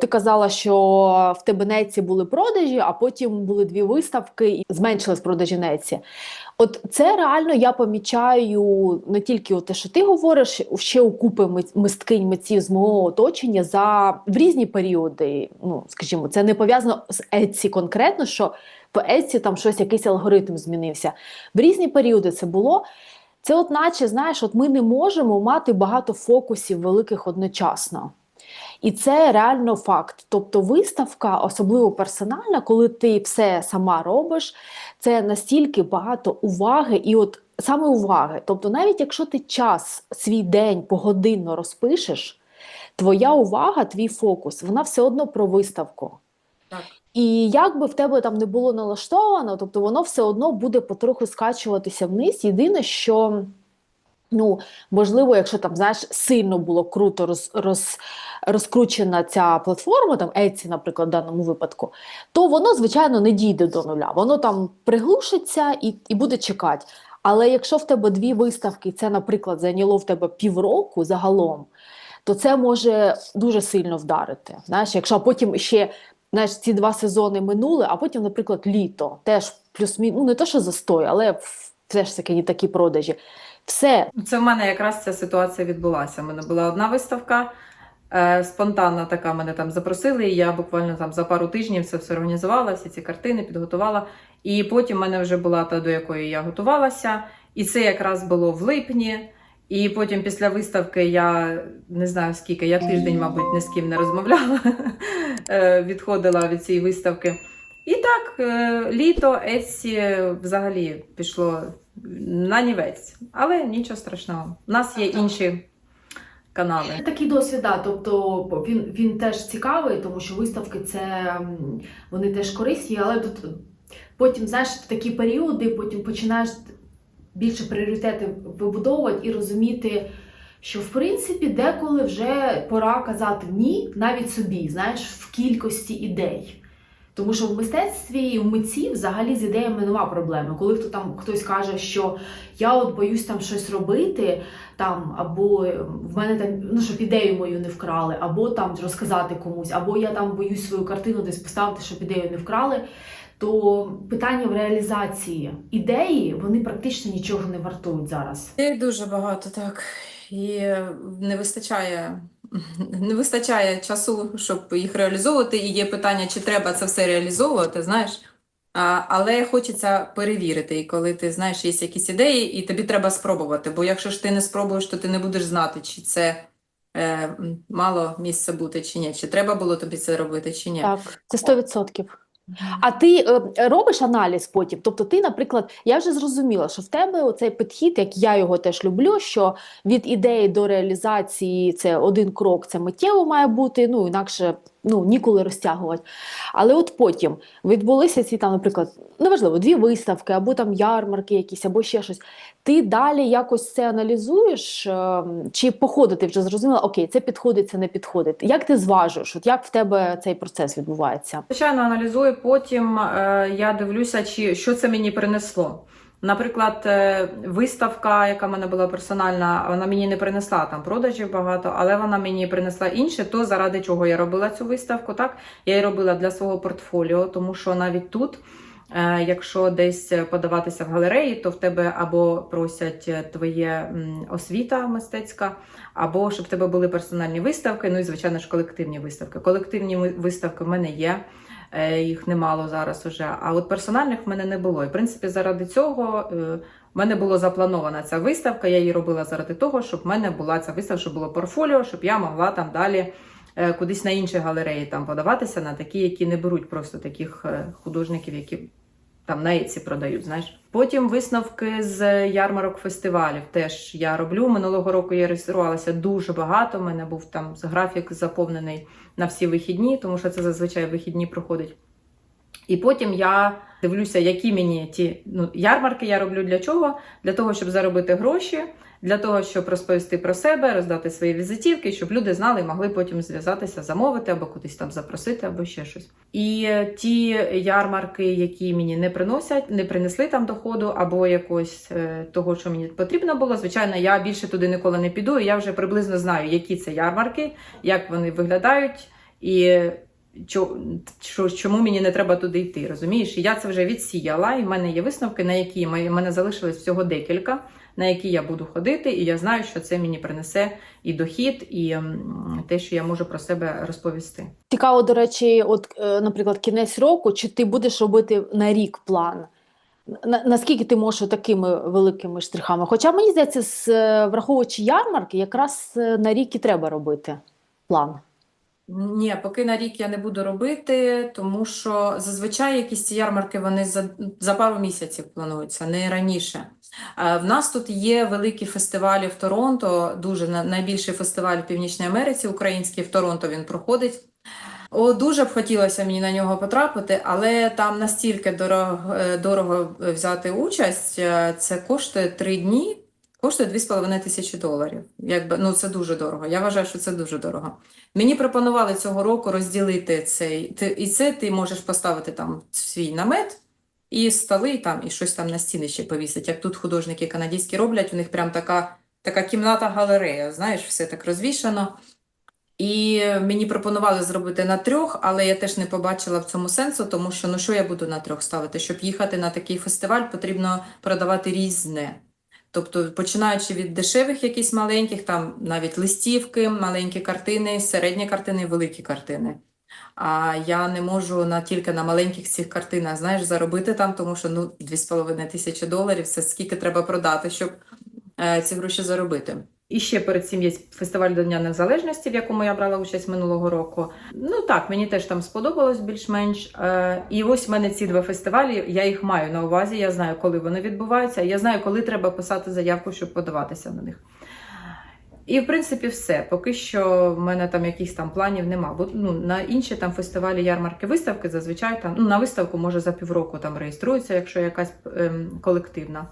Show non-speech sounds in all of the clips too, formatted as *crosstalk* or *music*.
Ти казала, що в тебе Неці були продажі, а потім були дві виставки і зменшились продажі Неці. От це реально я помічаю не тільки те, що ти говориш, ще у купи мисткинь митців з мого оточення за в різні періоди. Ну, скажімо, це не пов'язано з Etsy конкретно, що по Etsy там щось, якийсь алгоритм змінився. В різні періоди це було. Це, от наче, знаєш, от ми не можемо мати багато фокусів великих одночасно. І це реально факт. Тобто виставка, особливо персональна, коли ти все сама робиш, це настільки багато уваги, і от саме уваги. Тобто, навіть якщо ти час, свій день погодинно розпишеш, твоя увага, твій фокус, вона все одно про виставку. Так. І як би в тебе там не було налаштовано, тобто воно все одно буде потроху скачуватися вниз. Єдине, що ну, можливо, якщо там знаєш, сильно було круто роз, роз, розкручена ця платформа, там Etsy, наприклад, в даному випадку, то воно, звичайно, не дійде до нуля. Воно там приглушиться і, і буде чекати. Але якщо в тебе дві виставки, це, наприклад, зайняло в тебе півроку загалом, то це може дуже сильно вдарити. Знаєш, якщо потім ще знаєш, ці два сезони минули, а потім, наприклад, літо теж плюс-мінус, ну не то, що застой, але все ж таки такі продажі. Все, Це в мене якраз ця ситуація відбулася. У мене була одна виставка. е, Спонтанна така мене там запросили, і я буквально там за пару тижнів це все організувала, всі ці картини підготувала. І потім в мене вже була та, до якої я готувалася. І це якраз було в липні. І потім після виставки я не знаю скільки, я тиждень, мабуть, ні з ким не розмовляла, *laughs* е, відходила від цієї виставки. І так, е, літо Etsy взагалі пішло на нівець. Але нічого страшного. У нас є інші канали. Такий досвід, да, тобто він, він теж цікавий, тому що виставки це вони теж корисні, але тут потім, знаєш, такі періоди, потім починаєш більше пріоритети вибудовувати і розуміти, що в принципі деколи вже пора казати ні, навіть собі, знаєш, в кількості ідей. Тому що в мистецтві і в митці взагалі з ідеями нема проблеми. Коли хто там хтось каже, що я от боюсь там щось робити, там або е, в мене там ну щоб ідею мою не вкрали, або там розказати комусь, або я там боюсь свою картину десь поставити, щоб ідею не вкрали. То питання в реалізації ідеї вони практично нічого не вартують зараз. Дуже багато, так. І не вистачає, не вистачає часу, щоб їх реалізовувати. І є питання, чи треба це все реалізовувати, знаєш. А, але хочеться перевірити. І коли ти знаєш, є якісь ідеї, і тобі треба спробувати. Бо якщо ж ти не спробуєш, то ти не будеш знати, чи це е, мало місце бути, чи ні, чи треба було тобі це робити, чи ні. Так, це 100%. А ти е, робиш аналіз потім? Тобто, ти, наприклад, я вже зрозуміла, що в тебе оцей підхід, як я його теж люблю, що від ідеї до реалізації це один крок, це миттєво має бути, ну інакше ну, ніколи розтягувати. Але от потім відбулися ці там, наприклад, неважливо, дві виставки, або там ярмарки якісь, або ще щось. Ти далі якось це аналізуєш, е, чи по ходу ти вже зрозуміла, окей, це підходить, це не підходить. Як ти зважуєш? От як в тебе цей процес відбувається? Звичайно, аналізую, потім е, я дивлюся, чи, що це мені принесло. Наприклад, е, виставка, яка в мене була персональна, вона мені не принесла там продажів багато, але вона мені принесла інше, то заради чого я робила цю виставку. Так, я її робила для свого портфоліо, тому що навіть тут, е, якщо десь подаватися в галереї, то в тебе або просять е, твоє освіта мистецька, або щоб в тебе були персональні виставки. Ну і звичайно ж колективні виставки. Колективні виставки в мене є. Е, Їх немало зараз уже. А от персональних в мене не було. І в принципі, заради цього е, в мене була запланована ця виставка. Я її робила заради того, щоб в мене була ця виставка, щоб було портфоліо, щоб я могла там далі е, кудись на інші галереї там подаватися, на такі, які не беруть просто таких художників, які там на продають. Знаєш. Потім висновки з ярмарок фестивалів теж я роблю. Минулого року я реєструвалася дуже багато. У мене був там графік заповнений на всі вихідні, тому що це зазвичай вихідні проходить. І потім я дивлюся, які мені ті ну, ярмарки я роблю для чого? Для того, щоб заробити гроші, для того, щоб розповісти про себе, роздати свої візитівки, щоб люди знали і могли потім зв'язатися, замовити або кудись там запросити, або ще щось. І е, ті ярмарки, які мені не приносять, не принесли там доходу, або якось е, того, що мені потрібно було. Звичайно, я більше туди ніколи не піду. І я вже приблизно знаю, які це ярмарки, як вони виглядають. І чому мені не треба туди йти, розумієш? Я це вже відсіяла, і в мене є висновки, на які мене залишилось всього декілька, на які я буду ходити, і я знаю, що це мені принесе і дохід, і те, що я можу про себе розповісти. Цікаво, до речі, от, е, наприклад, кінець року, чи ти будеш робити на рік план? На, наскільки ти можеш такими великими штрихами? Хоча мені здається, е, враховуючи ярмарки, якраз е, на рік і треба робити план. Ні, поки на рік я не буду робити, тому що зазвичай якісь ці ярмарки вони за, за пару місяців плануються, не раніше. Е, В нас тут є великі фестивалі в Торонто, дуже на- найбільший фестиваль в Північній Америці, український в Торонто він проходить. О, дуже б хотілося мені на нього потрапити, але там настільки дорого, е, дорого взяти участь, е, це коштує три дні, коштує 2,5 тисячі доларів. Якби, ну, це дуже дорого. Я вважаю, що це дуже дорого. Мені пропонували цього року розділити цей, і це ти можеш поставити там свій намет, і столи там, і щось там на стіни ще повісить. Як тут художники канадські роблять, у них прям така, така кімната-галерея, знаєш, все так розвішано. І мені пропонували зробити на трьох, але я теж не побачила в цьому сенсу, тому що ну що я буду на трьох ставити? Щоб їхати на такий фестиваль, потрібно продавати різне. Тобто, починаючи від дешевих якісь маленьких, там навіть листівки, маленькі картини, середні картини, великі картини. А я не можу на, тільки на маленьких цих картинах, знаєш, заробити там, тому що ну, 2,5 тисячі доларів це скільки треба продати, щоб е, ці гроші заробити. І ще перед цим є фестиваль Дня Незалежності, в якому я брала участь минулого року. Ну так, мені теж там сподобалось більш-менш. Е, І ось в мене ці два фестивалі, я їх маю на увазі, я знаю, коли вони відбуваються, я знаю, коли треба писати заявку, щоб подаватися на них. І в принципі все. Поки що в мене там якихось там планів нема. Бо ну, на інші там фестивалі, ярмарки, виставки зазвичай там ну, на виставку може за півроку там реєструється, якщо якась ем, колективна.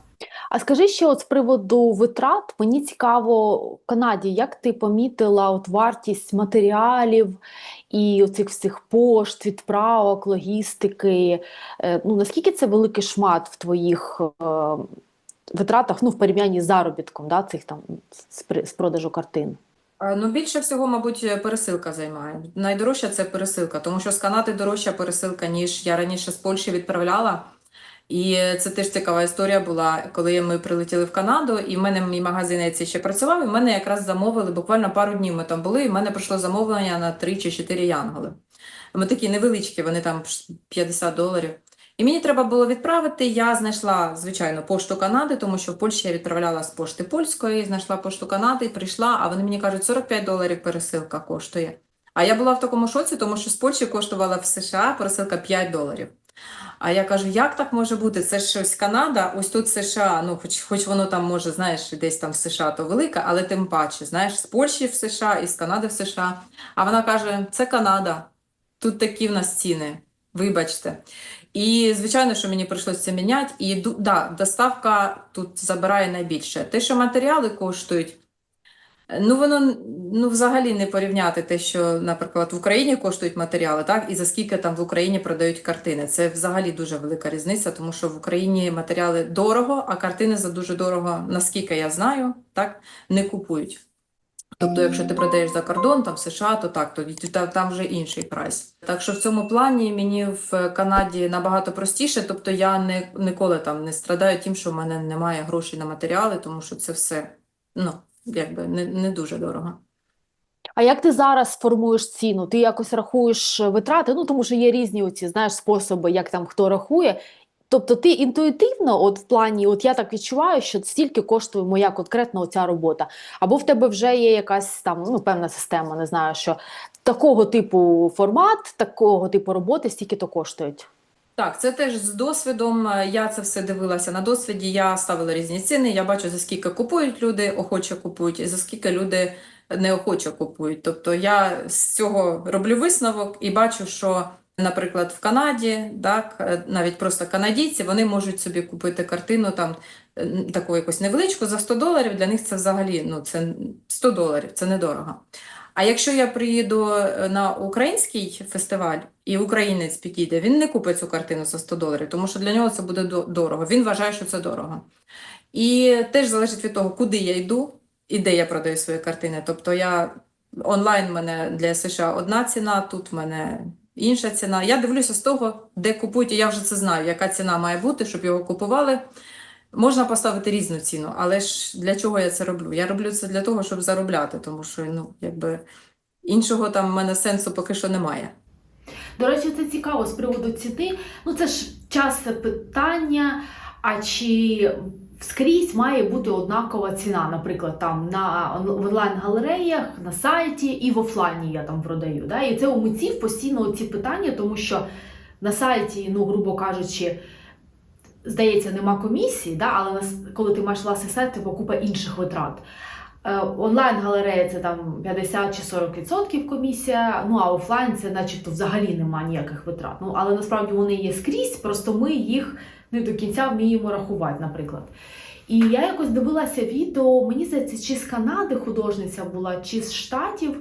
А скажи ще от з приводу витрат, мені цікаво в Канаді, як ти помітила от вартість матеріалів і оцих всіх пошт, відправок, логістики? Е, Ну, наскільки це великий шмат в твоїх е, витратах, ну, в порівнянні з заробітком, да, цих там з, продажу картин? Ну, більше всього, мабуть, пересилка займає. Найдорожча це пересилка, тому що з Канади дорожча пересилка, ніж я раніше з Польщі відправляла. І це теж цікава історія була, коли ми прилетіли в Канаду, і в мене мій магазин ще працював, і в мене якраз замовили, буквально пару днів ми там були, і в мене прийшло замовлення на 3 чи 4 янголи. Ми такі невеличкі, вони там 50 доларів. І мені треба було відправити. Я знайшла, звичайно, пошту Канади, тому що в Польщі я відправляла з пошти польської, знайшла пошту Канади, прийшла, а вони мені кажуть, 45 доларів пересилка коштує. А я була в такому шоці, тому що з Польщі коштувала в США пересилка 5 доларів. А я кажу, як так може бути? Це щось Канада, ось тут США. Ну, хоч, хоч воно там може, знаєш, десь там в США то велике, але тим паче, знаєш, з Польщі в США і з Канади в США. А вона каже: це Канада, тут такі в нас ціни, вибачте. І звичайно, що мені прийшлося міняти. І да, доставка тут забирає найбільше. Те, що матеріали коштують, ну воно ну взагалі не порівняти те, що, наприклад, в Україні коштують матеріали, так, і за скільки там в Україні продають картини. Це взагалі дуже велика різниця, тому що в Україні матеріали дорого, а картини за дуже дорого, наскільки я знаю, так, не купують. Тобто, якщо ти продаєш за кордон, там США, то так, то там вже інший прайс. Так що в цьому плані мені в Канаді набагато простіше, тобто я не, ніколи там не страдаю тим, що в мене немає грошей на матеріали, тому що це все, ну, якби не, не дуже дорого. А як ти зараз формуєш ціну? Ти якось рахуєш витрати? Ну, тому що є різні оці, знаєш, способи, як там хто рахує. Тобто ти інтуїтивно, от в плані, от я так відчуваю, що стільки коштує моя конкретно оця робота. Або в тебе вже є якась там ну, певна система, не знаю, що такого типу формат, такого типу роботи стільки то коштують. Так, це теж з досвідом. Е, Я це все дивилася на досвіді. Я ставила різні ціни. Я бачу, за скільки купують люди, охоче купують, і за скільки люди неохоче купують. Тобто я з цього роблю висновок і бачу, що, наприклад, в Канаді, так, е, навіть просто канадійці, вони можуть собі купити картину там е, таку якусь невеличку за 100 доларів. Для них це взагалі ну, це 100 доларів, це недорого. А якщо я приїду е, на український фестиваль і українець підійде, він не купить цю картину за 100 доларів, тому що для нього це буде дорого. Він вважає, що це дорого. І теж залежить від того, куди я йду і де я продаю свої картини. Тобто я онлайн в мене для США одна ціна, тут в мене інша ціна. Я дивлюся з того, де купують, і я вже це знаю, яка ціна має бути, щоб його купували. Можна поставити різну ціну, але ж для чого я це роблю? Я роблю це для того, щоб заробляти, тому що ну, якби іншого там в мене сенсу поки що немає. До речі, це цікаво з приводу ціни. Ну це ж часте питання. А чи скрізь має бути однакова ціна, наприклад, там на онлайн-галереях, на сайті і в офлайні я там продаю. Да? І це у митців постійно ці питання, тому що на сайті, ну, грубо кажучи, здається, нема комісії, да? але коли ти маєш власний сайт, тебе купа інших витрат. Е, Онлайн-галерея це там 50 чи 40% комісія, ну а офлайн це начебто взагалі немає ніяких витрат. Ну але насправді вони є скрізь, просто ми їх не до кінця вміємо рахувати, наприклад. І я якось дивилася відео, мені здається, чи з Канади художниця була, чи з Штатів,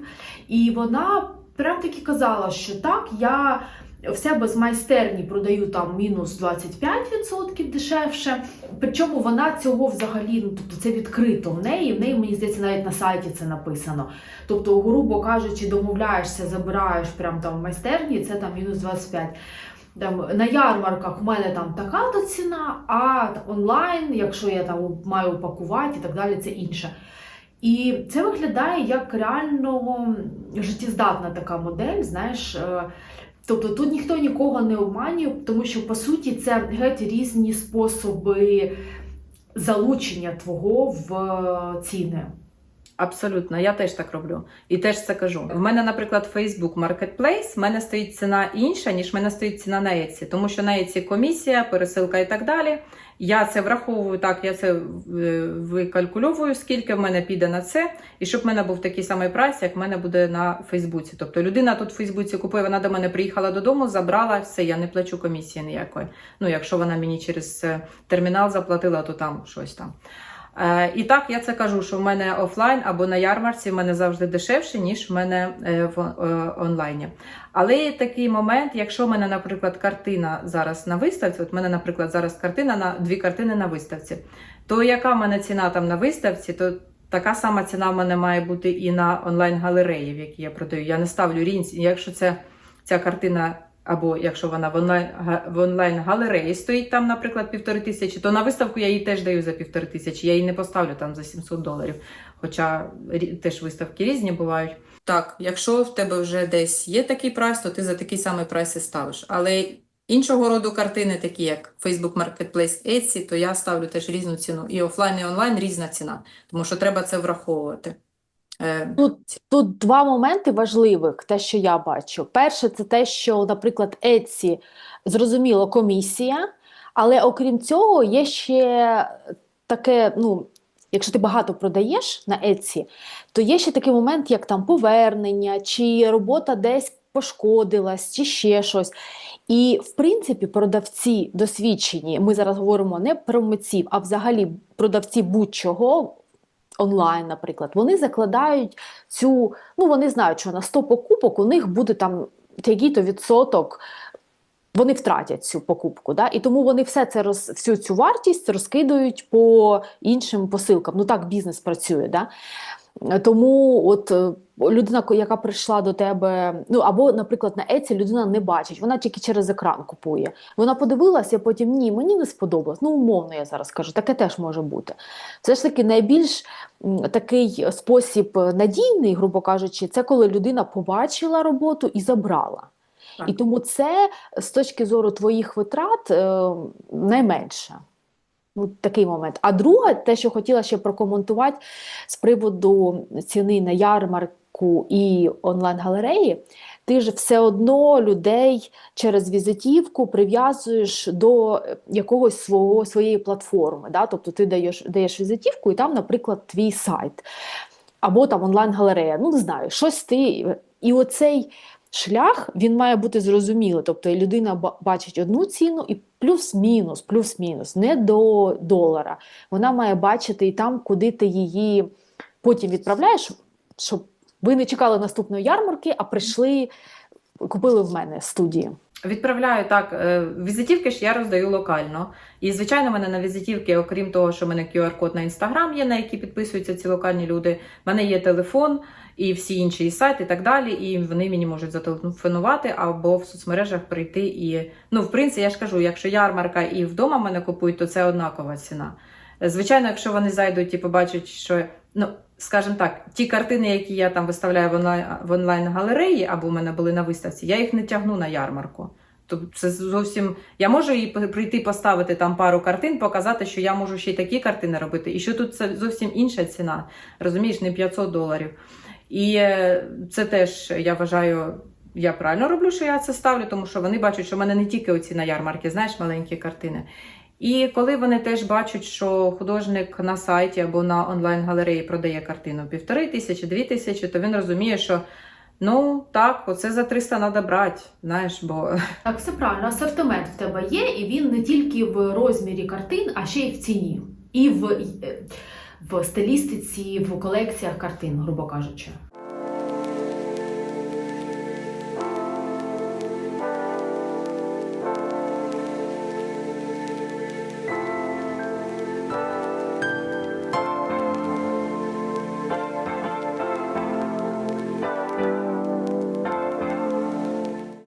і вона прям таки казала, що так, я в себе з майстерні продаю там мінус 25% дешевше. Причому вона цього взагалі, ну тобто це відкрито в неї. В неї, мені здається, навіть на сайті це написано. Тобто, грубо кажучи, домовляєшся, забираєш прям там в майстерні, це там мінус 25. Там, на ярмарках у мене там така то ціна, а онлайн, якщо я там маю упакувати і так далі, це інше. І це виглядає як реально життєздатна така модель, знаєш. Тобто тут ніхто нікого не обманює, тому що по суті це геть різні способи залучення твого в е, ціни. Абсолютно, я теж так роблю. І теж це кажу. В мене, наприклад, Facebook Marketplace, в мене стоїть ціна інша, ніж в мене стоїть ціна на Etsy, тому що на Etsy комісія, пересилка і так далі. Я це враховую так, я це е, викалькульовую, скільки в мене піде на це, і щоб в мене був такий самий прайс, як в мене буде на Фейсбуці. Тобто людина тут в Фейсбуці купує, вона до мене приїхала додому, забрала все, я не плачу комісії ніякої. Ну, якщо вона мені через е, термінал заплатила, то там щось там. Е, І так я це кажу, що в мене офлайн або на ярмарці в мене завжди дешевше, ніж в мене е, в е, онлайні. Але є такий момент, якщо в мене, наприклад, картина зараз на виставці, от в мене, наприклад, зараз картина на дві картини на виставці, то яка в мене ціна там на виставці, то така сама ціна в мене має бути і на онлайн-галереї, в які я продаю. Я не ставлю різниці. Якщо це ця картина. Або якщо вона в онлайн га- в онлайн галереї стоїть там, наприклад, півтори тисячі, то на виставку я її теж даю за півтори тисячі. Я її не поставлю там за 700 доларів. Хоча теж виставки різні бувають. Так, якщо в тебе вже десь є такий прайс, то ти за такий самий прайс і ставиш. Але іншого роду картини, такі як Facebook Marketplace, Etsy, то я ставлю теж різну ціну. І офлайн, і онлайн різна ціна, тому що треба це враховувати. Е, Тут, тут два моменти важливих, те, що я бачу. Перше, це те, що, наприклад, Etsy, зрозуміло, комісія, але окрім цього, є ще таке, ну, якщо ти багато продаєш на Etsy, то є ще такий момент, як там повернення, чи робота десь пошкодилась, чи ще щось. І, в принципі, продавці досвідчені, ми зараз говоримо не про митців, а взагалі продавці будь-чого онлайн, наприклад, вони закладають цю, ну вони знають, що на 100 покупок у них буде там який-то відсоток. Вони втратять цю покупку, да? і тому вони все це роз, всю цю вартість розкидують по іншим посилкам. Ну так бізнес працює. Да? Тому от е, людина, яка прийшла до тебе, ну або, наприклад, на Еці людина не бачить, вона тільки через екран купує. Вона подивилася, потім ні, мені не сподобалось. Ну, умовно, я зараз кажу, таке теж може бути. Все ж таки, найбільш такий спосіб надійний, грубо кажучи, це коли людина побачила роботу і забрала. Так. І тому це з точки зору твоїх витрат е, найменше. Ну, такий момент. А друге, те, що хотіла ще прокоментувати з приводу ціни на ярмарку і онлайн-галереї, ти ж все одно людей через візитівку прив'язуєш до якогось свого, своєї платформи. Да? Тобто ти даєш, даєш візитівку, і там, наприклад, твій сайт або там онлайн-галерея. Ну, не знаю, щось ти. І оцей шлях він має бути зрозумілий. Тобто людина бачить одну ціну і плюс-мінус, плюс-мінус, не до долара. Вона має бачити і там, куди ти її потім відправляєш, щоб ви не чекали наступної ярмарки, а прийшли, купили в мене студії. Відправляю так. е, Візитівки ж я роздаю локально. І, звичайно, в мене на візитівки, окрім того, що в мене QR-код на інстаграм є, на який підписуються ці локальні люди. в мене є телефон і всі інші і сайти, і так далі. І вони мені можуть зателефонувати або в соцмережах прийти. І ну, в принципі, я ж кажу, якщо ярмарка і вдома мене купують, то це однакова ціна. Е, Звичайно, якщо вони зайдуть і побачать, що ну. Скажімо так, ті картини, які я там виставляю в онлайн, в онлайн-галереї, або в мене були на виставці, я їх не тягну на ярмарку. Тобто це зовсім. Я можу і прийти поставити там пару картин, показати, що я можу ще й такі картини робити. І що тут це зовсім інша ціна. Розумієш, не 500 доларів. І е, це теж я вважаю. Я правильно роблю, що я це ставлю, тому що вони бачать, що в мене не тільки оці на ярмарки, знаєш, маленькі картини. І коли вони теж бачать, що художник на сайті або на онлайн-галереї продає картину півтори тисячі, дві тисячі, то він розуміє, що ну так, оце за 300 треба брати, знаєш, бо *laughs* Так, все правильно. Асортимент в тебе є, і він не тільки в розмірі картин, а ще й в ціні, і в, е, в стилістиці, в колекціях картин, грубо кажучи.